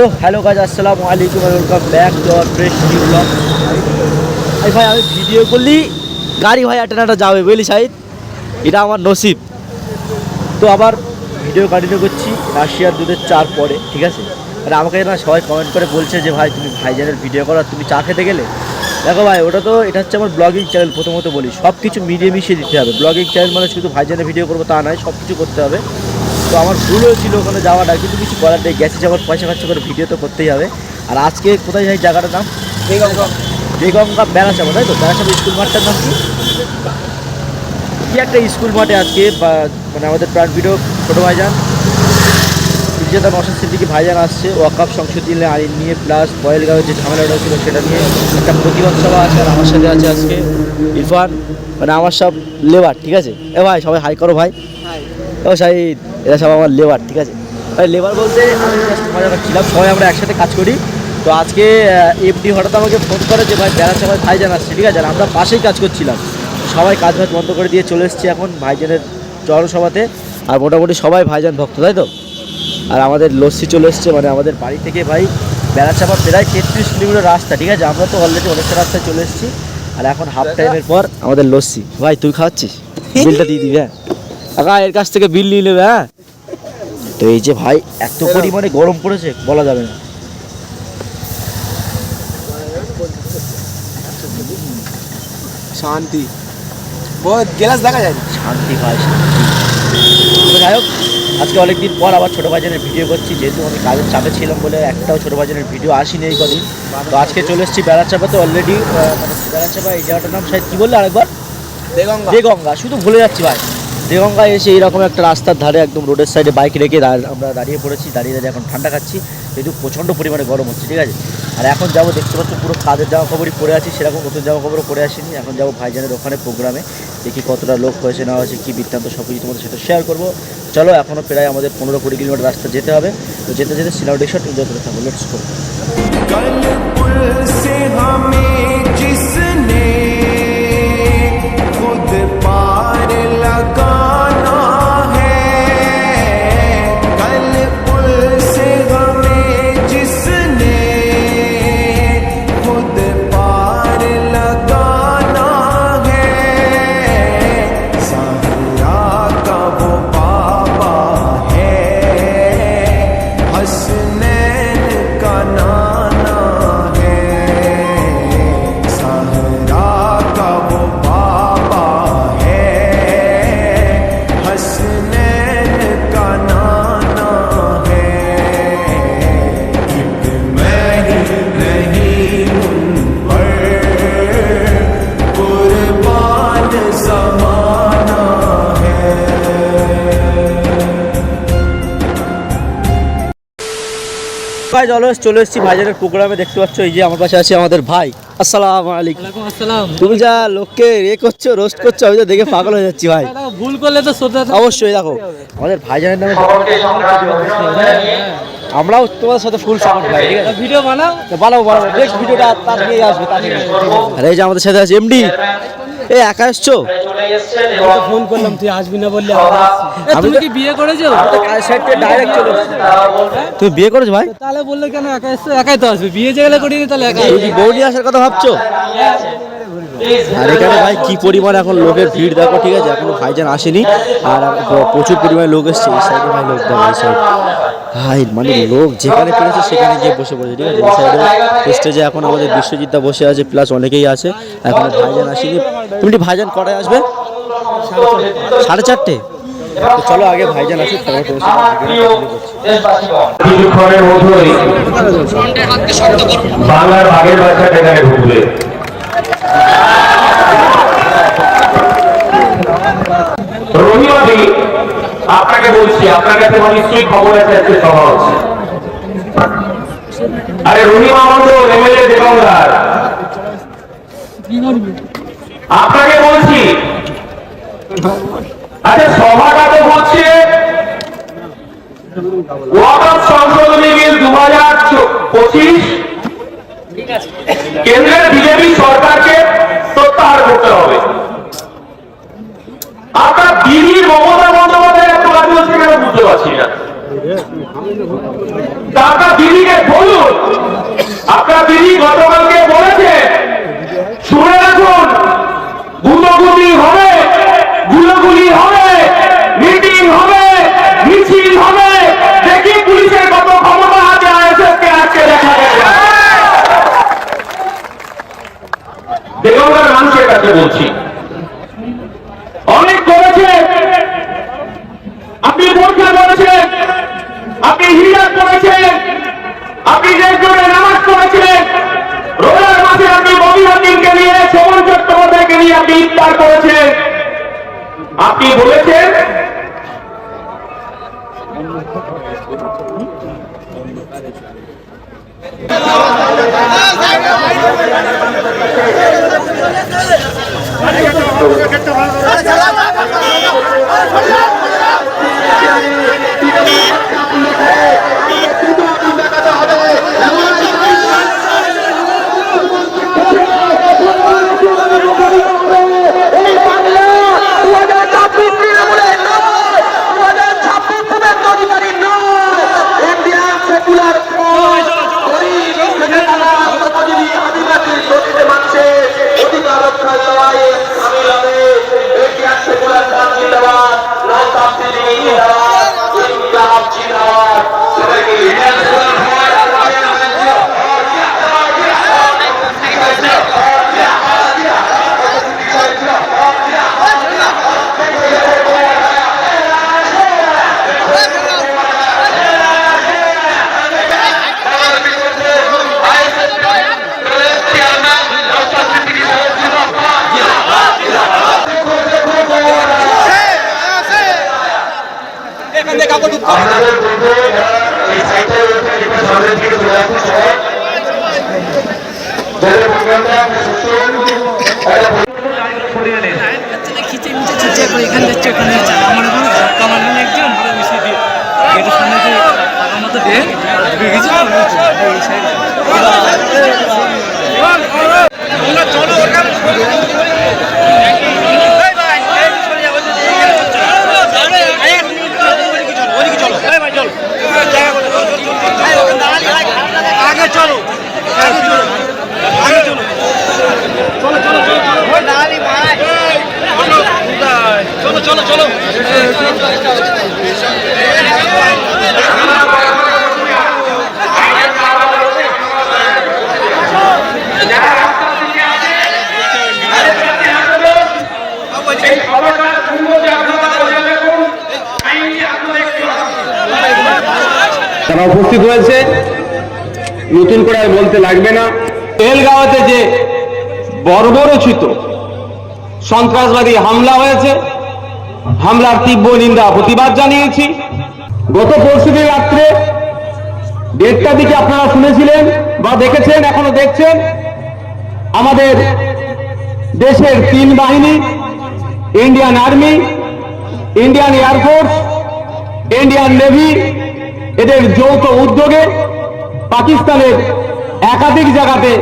তো hello guys আসসালামু আলাইকুম welcome back to our fresh new blog এই ভাই, আমি ভিডিও করলি। গাড়ি ভাই আটানাটা যাবে, বুঝলি সাইদ এটা আমার নসিব। তো আবার ভিডিও কন্টিনিউ করছি রাশিয়ার দুধের চার পরে, ঠিক আছে? আর আমাকে না সবাই কমেন্ট করে বলছে যে, ভাই, তুমি ভাইজানের ভিডিও করো তুমি চা খেতে গেলে? দেখো ভাই, ওটা তো, এটা হচ্ছে আমার ব্লগিং চ্যানেল প্রথমত বলি। সব কিছু মিলিয়ে মিশিয়ে দিতে হবে। ব্লগিং চ্যানেল মানে শুধু ভাইজানের ভিডিও করব তা নয় সব কিছু করতে হবে। তো আমার ভুল হয়েছিল ওখানে যাওয়াটা কিন্তু কিছু করার নেই। গেছে যখন পয়সা খরচা করে ভিডিও তো করতেই হবে। আর আজকে কোথায় যাই জায়গাটার নাম? বেগঙ্গা বেড়াচাপা তাই তো? বেড়াচাপা স্কুল মাঠটার নাম কি? কি একটা স্কুল মাঠে আজকে মানে আমাদের প্রাণ ভিডিও ছোটো ভাইজান বিজেতা নশাদ সিদ্দিকি ভাইজান আসছে ওয়াকাপ সংশোধনী আইন নিয়ে প্লাস বয়েলগাঁওয়ের যে ঝামেলাটা ছিল সেটা নিয়ে একটা প্রতিবাদ সভা আছে আর আমার সাথে আছে আজকে ইরফান। মানে আমার সব লেবার ঠিক আছে? এ ভাই সবাই হাই করো ভাই। ও শাহিদ এরা সব আমার লেবার ঠিক আছে? লেবার বলতে আমি করছিলাম সবাই আমরা একসাথে কাজ করি। তো আজকে এফডি হঠাৎ আমাকে ফোন করে যে ভাই বেড়া সবাই ভাইজান আসছে ঠিক আছে? আর আমরা পাশেই কাজ করছিলাম। সবাই কাজ বাজ বন্ধ করে দিয়ে চলে এসেছি এখন ভাইজানের জনসভাতে। আর মোটামুটি সবাই ভাইজান ভক্ত তাই তো? আর আমাদের লস্যি চলে এসছে মানে আমাদের বাড়ি থেকে ভাই বেড়াচাপা প্রায় তেত্রিশ কিলোমিটার রাস্তা ঠিক আছে? আমরা তো অলরেডি অনেকটা রাস্তায় চলে এসেছি। আর এখন হাফ টাইমের পর আমাদের লস্যি। ভাই তুই খাওয়াচ্ছিস? বিলটা দিয়ে দিবি হ্যাঁ? কাকা এর কাছ থেকে বিল নিয়ে নেবে হ্যাঁ? তো এই যে ভাই এত পরিমাণে গরম পড়েছে বলা যাবে না। শান্তি। বহুত গ্লাস দেখা যায়। শান্তি ভাই শান্তি। যাই হোক আজকে অনেকদিন পর আবার ছোটো ভাইজানের ভিডিও করছি যেহেতু আমি কাজের চাপে ছিলাম বলে একটাও ছোটো ভাইজানের ভিডিও আসেনি এই কদিন। তো আজকে চলে এসেছি বেড়াচাপাতে অলরেডি মানে বেড়াচাপা এই জায়গাটার নাম শায়দ কী বললে আরেকবার? দেগঙ্গা। দেগঙ্গা শুধু ভুলে যাচ্ছি ভাই। দেগঙ্গা এসে এইরকম একটা রাস্তার ধারে একদম রোডের সাইডে বাইক রেখে আমরা দাঁড়িয়ে পড়েছি, দাঁড়িয়ে দাঁড়িয়ে এখন ঠান্ডা খাচ্ছি, যেহেতু প্রচণ্ড পরিমাণে গরম হচ্ছে, ঠিক আছে? আর এখন যাব, দেখতে পাচ্ছ পুরো কাজের জামা কাপড়ই পরে আছি, সেরকম নতুন জামা কাপড়ও পরে আসিনি। এখন যাব ভাইজানের ওখানে প্রোগ্রামে দেখি কতটা লোক হয়েছে, না হয়েছে, কী বৃত্তান্ত সব কিছু তোমাদের সেটা শেয়ার করব। চলো এখনও প্রায় আমাদের পনেরো কুড়ি কিলোমিটার রাস্তা যেতে হবে। তো যেতে যেতে সিনেমা শট এনজয় করে থাকব লেটস গো gone. ভাই চলো চলে এসেছি ভাইজানের প্রোগ্রামে। দেখতে পাচ্ছ এই যে আমার পাশে আছে আমাদের ভাই। আসসালামু আলাইকুম। আসসালাম। তুমি যা লোককে এ করছ রোস্ট করছ আমি তো দেখে পাগল হয়ে যাচ্ছি ভাই। ভুল করলে তো অবশ্যই দেখো আমাদের ভাইজানের নামে আমরাও তোমাদের সাথে ফুল সাপোর্ট ভাই ঠিক আছে? ভিডিও বানাও। তো বানাবো বানাবো। নেক্সট ভিডিওটা তার নিয়ে আসবে তার আর এই যে আমাদের সাথে আছে এমডি এ একা এসছো? ফোন করলাম তুই আসবি না বললে আমি তুমি কি বিয়ে করেছ? ডাইরেক্ট চলে তুমি বিয়ে করেছ ভাই? তাহলে বললে কেন একা এসছো? একাই তো আসবে। বিয়ে যেগুলো করিনি তাহলে একা কি আসার কথা ভাবছ? আর এখানে ভাই কি পরিমাণ এখন লোকের ভিড় দেখো ঠিক আছে এখনও ভাইজান আসেনি আর প্রচুর পরিমাণে লোক এসছে এই সাইডে ভাই লোক দেখো এই সাইড ভাই মানে লোক যেখানে পেরেছে সেখানে গিয়ে বসে পড়েছে ঠিক আছে এই সাইডে স্টেজে এখন আমাদের বিশ্বজিৎদা বসে আছে প্লাস অনেকেই আছে এখন ভাইজান আসেনি। তুমি কি ভাইজান কটায় আসবে? সাড়ে চারটে। তো চলো আগে ভাইজান আসুক তারপর। কিছুক্ষণের মধ্যেই বাংলার বাচ্চা এখানে ঢুকবে। আপনাকে বলছি, আপনার কাছে নিশ্চয়ই খবর আছে আজকে সভা হচ্ছে। আরে রহিমা মন্ডল এমএলএ দেবঙ্গার আপনাকে বলছি আচ্ছা সভাটা তো হচ্ছে সংশোধনী বিল দু হাজার পঁচিশ আপনার মমতা বন্দ্যোপাধ্যায় এত বুঝতে পারছি না? দিদিকে বলুন, আপনার দিদি গতকালকে বলেছে, শুনে রাখুন গুলোগুলি হবে হবে, মিটিং হবে, মিছিল হবে, দেখি পুলিশের কত ক্ষমতা আছে মানুষের কাছে বলছি অনেক করেছে আপনি বোরখা করেছেন আপনি হিজাব করেছেন আপনি রেজরে নামাজ পড়েছেন রোজার মাসে আপনি মবিউদ্দিনকে নিয়ে শোভন চট্টোপাধ্যায়কে ইফতার করেছেন আপনি বলেছেন ধাক্কা মারলেন একজন ওরা মিশিয়ে দিয়ে গেটের সামনে যে আমার মতো ডে ঢুকে গেছি তো আমি বলছি, এই সাইডে এই সভাটা শুনব যে আপনারা বজায় রাখুন আইনটি আপনাদের তারা উপস্থিত হয়েছে। নতুন করে বলতে লাগবে না। তেলগাঁওতে যে বর্বরচিত সন্ত্রাসবাদী হামলা হয়েছে, হামলার তীব্র নিন্দা, প্রতিবাদ জানিয়েছি। গত পরশুদিন রাত্রে দেড়টার দিকে আপনারা শুনেছিলেন বা দেখেছেন, এখনও দেখছেন, আমাদের দেশের তিন বাহিনী, Indian army, Indian air force Indian navy এদের যৌথ উদ্যোগে পাকিস্তানের একাধিক জায়গাতে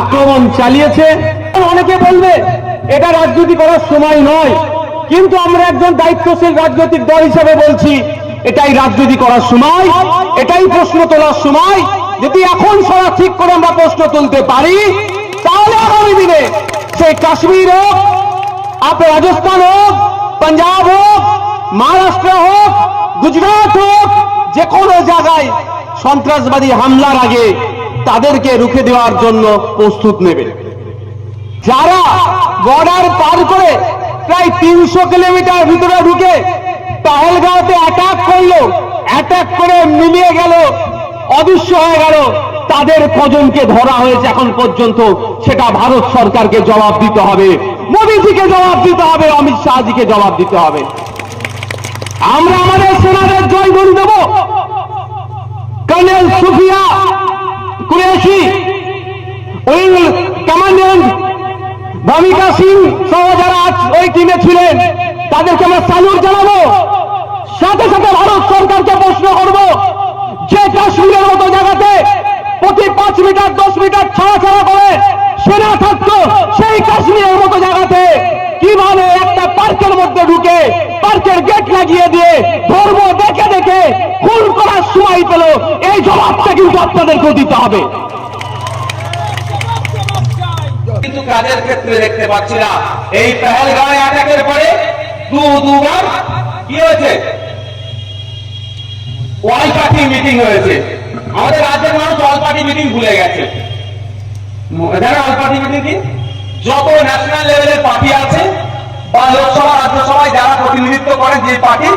আক্রমণ চালিয়েছে। অনেকে বলবে, এটা রাজনীতি করার সময় নয়, কিন্তু আমরা একজন দায়িত্বশীল রাজনৈতিক দল হিসেবে বলছি, এটাই রাজনীতি করার সময়, এটাই প্রশ্ন তোলার সময়। যদি এখন সরা ঠিক করে আমরা প্রশ্ন তুলতে পারি, তাহলে আগামী দিনে সেই কাশ্মীর হোক আপনার রাজস্থান হোক, পাঞ্জাব হোক, মহারাষ্ট্র হোক, গুজরাট হোক যে কোনো জায়গায় সন্ত্রাসবাদী হামলার আগে তাদেরকে রুখে দেওয়ার জন্য প্রস্তুত নেবে। যারা বর্ডার পার করে প্রায় তিনশো কিলোমিটার ভিতরে ঢুকে পাহেলগাঁওতে অ্যাটাক করল অ্যাটাক করে মিলিয়ে গেল, অদৃশ্য হয়ে গেল, তাদের কজনকে ধরা হয়েছে এখন পর্যন্ত, সেটা ভারত সরকারকে জবাব দিতে হবে। মোদীজিকে জবাব দিতে হবে, অমিত শাহজিকে জবাব দিতে হবে। আমরা আমাদের সেনাদের জয় বলি দেব। Colonel Sofiya Qureshi wing commandant Bhumika Singh সহ যারা ওই টিমে ছিলেন, তাদেরকে আমরা স্যালুট জানাব। সাথে সাথে ভারত সরকারকে প্রশ্ন করব, যে কাশ্মীরের মতো জায়গাতে প্রতি পাঁচ মিটার, দশ মিটার ছাড়া ছাড়া করে সেনা থাকতো, সেই কাশ্মীরের মতো জায়গাতে কীভাবে একটা পার্কের মধ্যে ঢুকে পার্কের গেট লাগিয়ে দিয়ে ধর্ম দেখে দেখে খুন করার সময় পেল। এই জবাবটা কিন্তু আপনাদেরকেও দিতে হবে। কিন্তু কাজের ক্ষেত্রে দেখতে পাচ্ছি না? এই অ্যাটাকের পরে দু, দুবার কি হয়েছে? পার্টি মিটিং হয়েছে। আমাদের রাজ্যের মানুষ অল পার্টি মিটিং ভুলে গেছে। জানো অল পার্টি মিটিং কি? যত ন্যাশনাল লেভেলের পার্টি আছে বা লোকসভা রাজ্যসভায় যারা প্রতিনিধিত্ব করেন যে পার্টি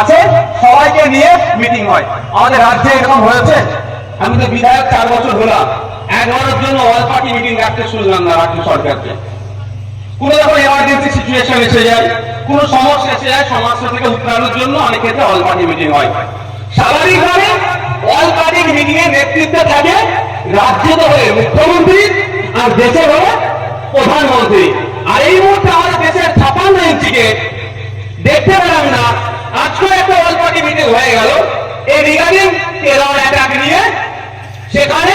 আছে, সবাইকে নিয়ে মিটিং হয়। আমাদের রাজ্যে এরকম হয়েছে। আমি তো বিধায়ক চার বছর হলাম। একবারের জন্য অল পার্টি মিটিং রাখতে শুনলাম না রাজ্য সরকারকে। কোন যখন এমার্জেন্সি সিচুয়েশন এসে যায়, কোন সমস্যা এসে যায় সমস্যা থেকে উত্তরানোর জন্য অনেক ক্ষেত্রে অল পার্টি মিটিং হয়। স্বাভাবিকভাবে অল পার্টি মিটিং এর নেতৃত্বে থাকে রাজ্যে তো হয়ে মুখ্যমন্ত্রী আর দেশে হয়ে প্রধানমন্ত্রী। আর এই মুহূর্তে আমাদের দেশের ছাপান্ন ইঞ্চিকে দেখতে পেলাম না। আজকে একটা অল পার্টি মিটিং হয়ে গেল। এই রিগার্ডিং কেরল অ্যাটাক নিয়ে, সেখানে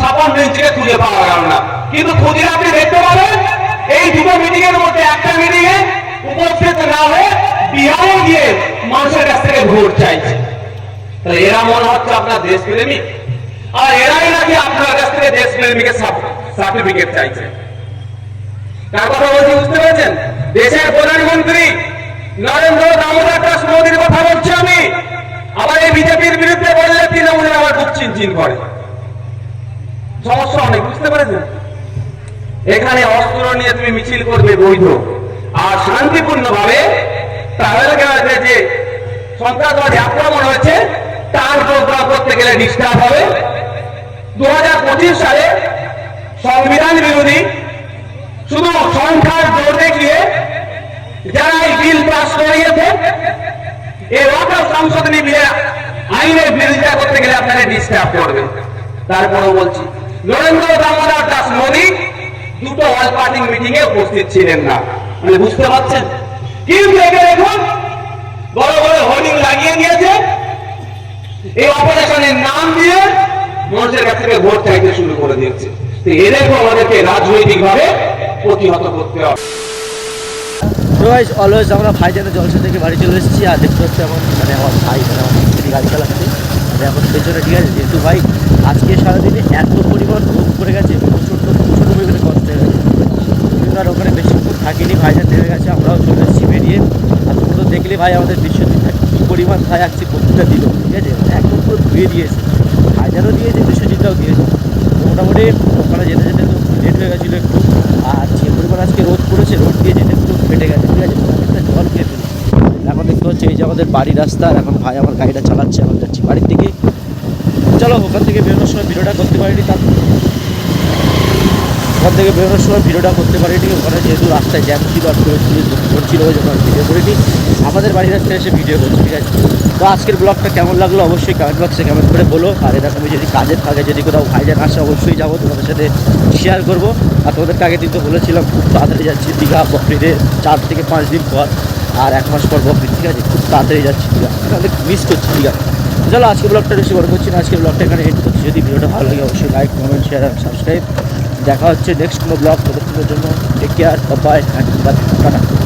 ছাপান্ন ইঞ্চিকে খুঁজে পাওয়া গেল না। কিন্তু খুঁজে আপনি দেখতে পাবেন, এই দুটো মিটিং এর মধ্যে একটা মিটিং এ উপস্থিত না হয়ে বিহারে গিয়ে মানুষের কাছ থেকে ভোট চাইছে। তাহলে এরা মনে হচ্ছে আপনার দেশপ্রেমী? আর এরাই নাকি আপনার কাছ থেকে দেশপ্রেমীকে সার্টিফিকেট চাইছে? কার কথা বলছি বুঝতে পেরেছেন, দেশের প্রধানমন্ত্রী নরেন্দ্র দামোদর দাস মোদীর কথা বলছি আমি। আবার এই বিজেপির বিরুদ্ধে বললে তৃণমূলের আবার খুব চিনচিন করে। সমস্যা অনেক, বুঝতে পেরেছেন? এখানে অস্ত্র নিয়ে তুমি মিছিল করবে বৈধ। আর শান্তিপূর্ণ ভাবে তাহলে যে সন্ত্রাসবাদী আক্রমণ হয়েছে, তার প্রোগ্রাম করতে গেলে ডিস্টার্ব হবে। দু হাজার পঁচিশ সালে সংবিধান বিরোধী শুধু সংখ্যার জোর দেখিয়ে যারা এই বিল পাস করিয়েছে। এই ওয়াটার সংশোধনী বিলে আইনের বিরোধিতা করতে গেলে আপনারা ডিস্টার্ব করবে তারপরেও বলছি, নরেন্দ্র দামোদর দাস মোদী দুটো অল পার্টি মিটিং এ উপস্থিত ছিলেন না। মানে বুঝতে পারছেন? কিন্তু একে দেখুন, বড় বড় হোর্ডিং লাগিয়ে দিয়েছে। এই অপারেশনের নাম দিয়ে মানুষের কাছ থেকে ভোট চাইতে শুরু করে দিয়েছে। তো এদেরকে আমাদেরকে রাজনৈতিক ভাবে প্রতিহত করতে হবে। রোজ অলওয়েজ আমরা ভাইজানের জলসা থেকে বাড়ি চলে এসেছি, আর দেখতে পাচ্ছি এখন মানে আমার ভাই মানে আমার মিস্ত্রি গাড়ি চালাচ্ছে আর এখন পেছনে ঠিক আছে, যেহেতু ভাই আজকে সারাদিনে এত পরিমাণ রোগ পড়ে গেছে, প্রচণ্ড প্রচণ্ড পরিমাণে কষ্ট হয়ে গেছে। আর ওখানে বেশিক্ষণ থাকিনি, ভাইজান নেমে গেছে, আমরাও চলে এসেছি বেরিয়ে। আর তোমরা দেখলে ভাই আমাদের বিশ্বজিৎটা কী পরিমাণ ভাই আজকে প্রতিটা দিল, ঠিক আছে? মানে একদম পুরো ধুয়ে দিয়েছে। ভাইজানও দিয়েছে বিশ্বজিৎটাও দিয়েছে। মোটামুটি ওখানে যেতে যেতে তো লেট হয়ে গেছিল একটু আর যে পরিমাণ আজকে রোদ করেছে রোদ দিয়ে যেতে পুরো ফেটে গেছে, ঠিক আছে? একটা জল খেয়ে এখন দেখতে হচ্ছে এই যে আমাদের বাড়ি রাস্তা এখন ভাই আমার গাড়িটা চালাচ্ছে, এখন যাচ্ছি বাড়ির থেকে চলো, ওখান থেকে বেরোনোর সময় ভিডিওটা করতে পারিনি তার ওখান থেকে বেরোনোর সময় ভিডিওটা করতে পারিনি, ওখানে যেহেতু রাস্তায় জ্যাম ছিল, আর পুলিশ ধরছিল ওই জন্য ভিডিও করিনি। আমাদের বাড়ির রাস্তায় এসে ভিডিও করছি ঠিক আছে? তো আজকের ব্লগটা কেমন লাগল অবশ্যই কমেন্ট বক্সে কমেন্ট করে বলো। আর এটা এরকম যদি কাজের থাকে যদি কোথাও ভাইজান আসে, অবশ্যই যাব। তোমাদের সাথে শেয়ার করব। আর তোমাদেরকে আগে দিন তো বলেছিলাম, খুব তাড়াতাড়ি যাচ্ছি দীঘা, বকরিতে চার থেকে পাঁচ দিন পর। আর এক মাস পর বকরি, ঠিক আছে? খুব তাড়াতাড়ি যাচ্ছি দীঘা। অনেক মিস করছি দীঘা। চলো, আজকে ব্লগটা বেশি বড় করছি না। আজকে ব্লগটা এখানে এন্ড করছি। যদি ভিডিওটা ভালো লাগে, অবশ্যই লাইক কমেন্ট শেয়ার আর সাবস্ক্রাইব দেখা হচ্ছে নেক্সট কোনো ব্লগ ততক্ষণের জন্য টেক কেয়ার বাই অ্যান্ড